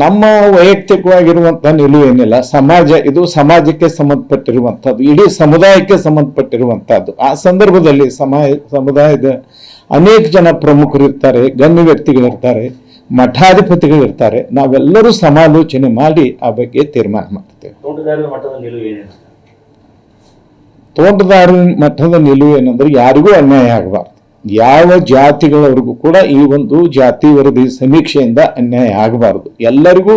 ನಮ್ಮ ವೈಯಕ್ತಿಕವಾಗಿರುವಂಥ ನಿಲುವು ಏನಿಲ್ಲ ಸಮಾಜ ಇದು ಸಮಾಜಕ್ಕೆ ಸಂಬಂಧಪಟ್ಟಿರುವಂಥದ್ದು ಇಡೀ ಸಮುದಾಯಕ್ಕೆ ಸಂಬಂಧಪಟ್ಟಿರುವಂಥದ್ದು. ಆ ಸಂದರ್ಭದಲ್ಲಿ ಸಮಾಜ ಸಮುದಾಯದ ಅನೇಕ ಜನ ಪ್ರಮುಖರು ಇರ್ತಾರೆ ಗಣ್ಯ ವ್ಯಕ್ತಿಗಳಿರ್ತಾರೆ ಮಠಾಧಿಪತಿಗಳಿರ್ತಾರೆ ನಾವೆಲ್ಲರೂ ಸಮಾಲೋಚನೆ ಮಾಡಿ ಆ ಬಗ್ಗೆ ತೀರ್ಮಾನ ಮಾಡ್ತೇವೆ. ತೋಟಗಾರರ ಮಠದ ನಿಲುವು ಏನಂದ್ರೆ ಯಾರಿಗೂ ಅನ್ಯಾಯ ಆಗಬಾರ್ದು. ಯಾವ ಜಾತಿಗಳವರೆಗೂ ಕೂಡ ಈ ಒಂದು ಜಾತಿ ವರದಿ ಸಮೀಕ್ಷೆಯಿಂದ ಅನ್ಯಾಯ ಆಗಬಾರದು. ಎಲ್ಲರಿಗೂ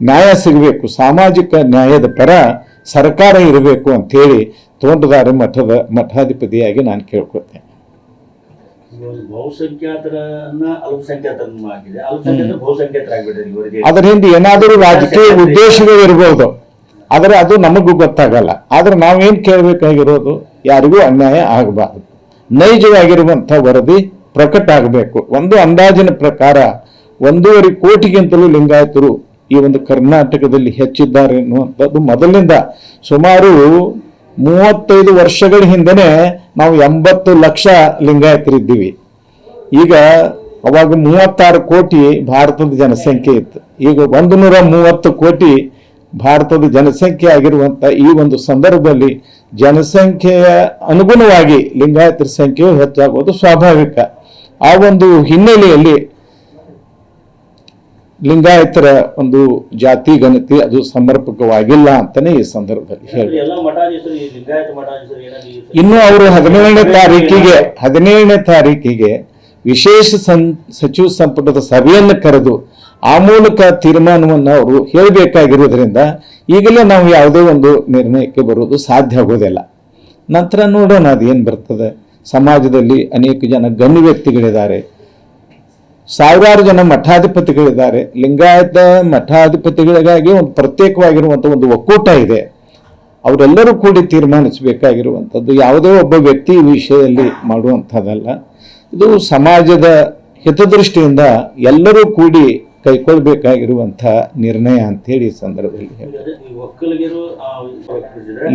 ನ್ಯಾಯ ಸಿಗಬೇಕು. ಸಾಮಾಜಿಕ ನ್ಯಾಯದ ಪರ ಸರ್ಕಾರ ಇರಬೇಕು ಅಂತೇಳಿ ತೋಂಟದಾರ ಮಠದ ಮಠಾಧಿಪತಿಯಾಗಿ ನಾನು ಕೇಳ್ಕೊಳ್ತೇನೆ. ಅದರ ಹಿಂದೆ ಏನಾದರೂ ರಾಜಕೀಯ ಉದ್ದೇಶಗಳು ಇರಬಹುದು ಆದರೆ ಅದು ನಮಗೂ ಗೊತ್ತಾಗಲ್ಲ. ಆದ್ರೆ ನಾವೇನು ಕೇಳಬೇಕಾಗಿರೋದು? ಯಾರಿಗೂ ಅನ್ಯಾಯ ಆಗಬಾರದು. ನೈಜವಾಗಿರುವಂಥ ವರದಿ ಪ್ರಕಟ ಆಗಬೇಕು. ಒಂದು ಅಂದಾಜಿನ ಪ್ರಕಾರ ಒಂದೂವರೆ ಕೋಟಿಗಿಂತಲೂ ಲಿಂಗಾಯತರು ಈ ಒಂದು ಕರ್ನಾಟಕದಲ್ಲಿ ಹೆಚ್ಚಿದ್ದಾರೆ ಎನ್ನುವಂಥದ್ದು ಮೊದಲಿಂದ. ಸುಮಾರು ಮೂವತ್ತೈದು ವರ್ಷಗಳ ಹಿಂದೆನೆ ನಾವು ಎಂಬತ್ತು ಲಕ್ಷ ಲಿಂಗಾಯತರಿದ್ದೀವಿ. ಈಗ ಅವಾಗ ಮೂವತ್ತಾರು ಕೋಟಿ ಭಾರತದ ಜನಸಂಖ್ಯೆ ಇತ್ತು. ಈಗ ಒಂದು ನೂರ ಮೂವತ್ತು ಕೋಟಿ ಭಾರತದ ಜನಸಂಖ್ಯೆ ಆಗಿರುವಂಥ ಈ ಒಂದು ಸಂದರ್ಭದಲ್ಲಿ ಜನಸಂಖ್ಯೆಯ ಅನುಗುಣವಾಗಿ ಲಿಂಗಾಯತರ ಸಂಖ್ಯೆಯು ಹೆಚ್ಚಾಗುವುದು ಸ್ವಾಭಾವಿಕ. ಆ ಒಂದು ಹಿನ್ನೆಲೆಯಲ್ಲಿ ಲಿಂಗಾಯತರ ಒಂದು ಜಾತಿ ಗಣತಿ ಅದು ಸಮರ್ಪಕವಾಗಿಲ್ಲ ಅಂತಾನೆ ಈ ಸಂದರ್ಭದಲ್ಲಿ ಹೇಳಿ ಇನ್ನು ಅವರು ಹದಿನೇಳನೇ ತಾರೀಕಿಗೆ ಹದಿನೇಳನೇ ತಾರೀಕಿಗೆ ವಿಶೇಷ ಸಂ ಸಚಿವ ಸಂಪುಟದ ಸಭೆಯನ್ನು ಕರೆದು ಆ ಮೂಲಕ ತೀರ್ಮಾನವನ್ನು ಅವರು ಹೇಳಬೇಕಾಗಿರೋದ್ರಿಂದ ಈಗಲೇ ನಾವು ಯಾವುದೇ ಒಂದು ನಿರ್ಣಯಕ್ಕೆ ಬರೋದು ಸಾಧ್ಯ ಆಗೋದಿಲ್ಲ. ನಂತರ ನೋಡೋಣ ಅದೇನು ಬರ್ತದೆ. ಸಮಾಜದಲ್ಲಿ ಅನೇಕ ಜನ ಗಣ್ಯ ವ್ಯಕ್ತಿಗಳಿದ್ದಾರೆ. ಸಾವಿರಾರು ಜನ ಮಠಾಧಿಪತಿಗಳಿದ್ದಾರೆ. ಲಿಂಗಾಯತ ಮಠಾಧಿಪತಿಗಳಿಗಾಗಿ ಒಂದು ಪ್ರತ್ಯೇಕವಾಗಿರುವಂಥ ಒಂದು ಒಕ್ಕೂಟ ಇದೆ. ಅವರೆಲ್ಲರೂ ಕೂಡಿ ತೀರ್ಮಾನಿಸಬೇಕಾಗಿರುವಂಥದ್ದು. ಯಾವುದೇ ಒಬ್ಬ ವ್ಯಕ್ತಿ ಈ ವಿಷಯದಲ್ಲಿ ಮಾಡುವಂಥದ್ದಲ್ಲ. ಇದು ಸಮಾಜದ ಹಿತದೃಷ್ಟಿಯಿಂದ ಎಲ್ಲರೂ ಕೂಡಿ ಕೈಗೊಳ್ಬೇಕಾಗಿರುವಂಥ ನಿರ್ಣಯ ಅಂತ ಹೇಳಿ ಸಂದರ್ಭದಲ್ಲಿ ಹೇಳಿ ಒಕ್ಕಲಿಗರು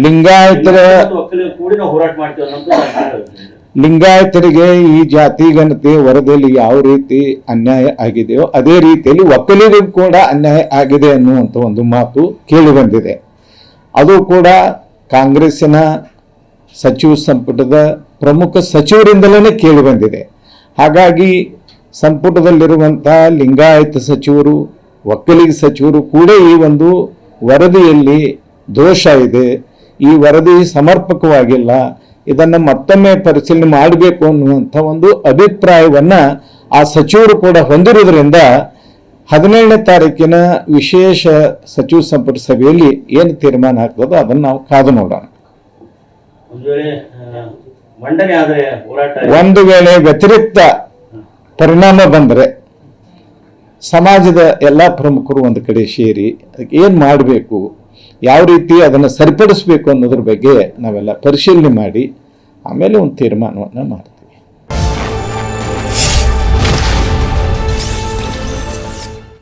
ಲಿಂಗಾಯತರ ಒಕ್ಕಲಿಗರು ಲಿಂಗಾಯತರಿಗೆ ಈ ಜಾತಿ ಗಣತಿ ವರದಿಯಲ್ಲಿ ಯಾವ ರೀತಿ ಅನ್ಯಾಯ ಆಗಿದೆಯೋ ಅದೇ ರೀತಿಯಲ್ಲಿ ಒಕ್ಕಲಿಗೂ ಕೂಡ ಅನ್ಯಾಯ ಆಗಿದೆ ಅನ್ನುವಂಥ ಒಂದು ಮಾತು ಕೇಳಿ ಬಂದಿದೆ. ಅದು ಕೂಡ ಕಾಂಗ್ರೆಸ್ಸಿನ ಸಚಿವ ಸಂಪುಟದ ಪ್ರಮುಖ ಸಚಿವರಿಂದಲೇ ಕೇಳಿ ಬಂದಿದೆ. ಹಾಗಾಗಿ ಸಂಪುಟದಲ್ಲಿರುವಂಥ ಲಿಂಗಾಯತ ಸಚಿವರು ಒಕ್ಕಲಿಗ ಸಚಿವರು ಕೂಡ ಈ ಒಂದು ವರದಿಯಲ್ಲಿ ದೋಷ ಇದೆ. ಈ ವರದಿ ಸಮರ್ಪಕವಾಗಿಲ್ಲ. ಇದನ್ನು ಮತ್ತೊಮ್ಮೆ ಪರಿಶೀಲನೆ ಮಾಡಬೇಕು ಅನ್ನುವಂಥ ಒಂದು ಅಭಿಪ್ರಾಯವನ್ನು ಆ ಸಚಿವರು ಕೂಡ ಹೊಂದಿರುವುದರಿಂದ ಹದಿನೇಳನೇ ತಾರೀಕಿನ ವಿಶೇಷ ಸಚಿವ ಸಂಪುಟ ಸಭೆಯಲ್ಲಿ ಏನು ತೀರ್ಮಾನ ಆಗ್ತದೋ ಅದನ್ನು ನಾವು ಕಾದು ನೋಡೋಣ. ಒಂದು ವೇಳೆ ವ್ಯತಿರಿಕ್ತ ಪರಿಣಾಮ ಬಂದರೆ ಸಮಾಜದ ಎಲ್ಲ ಪ್ರಮುಖರು ಒಂದು ಕಡೆ ಸೇರಿ ಅದಕ್ಕೆ ಏನು ಮಾಡಬೇಕು, ಯಾವ ರೀತಿ ಅದನ್ನು ಸರಿಪಡಿಸಬೇಕು ಅನ್ನೋದ್ರ ಬಗ್ಗೆ ನಾವೆಲ್ಲ ಪರಿಶೀಲನೆ ಮಾಡಿ ಆಮೇಲೆ ಒಂದು ತೀರ್ಮಾನವನ್ನು ಮಾಡ್ತೀವಿ.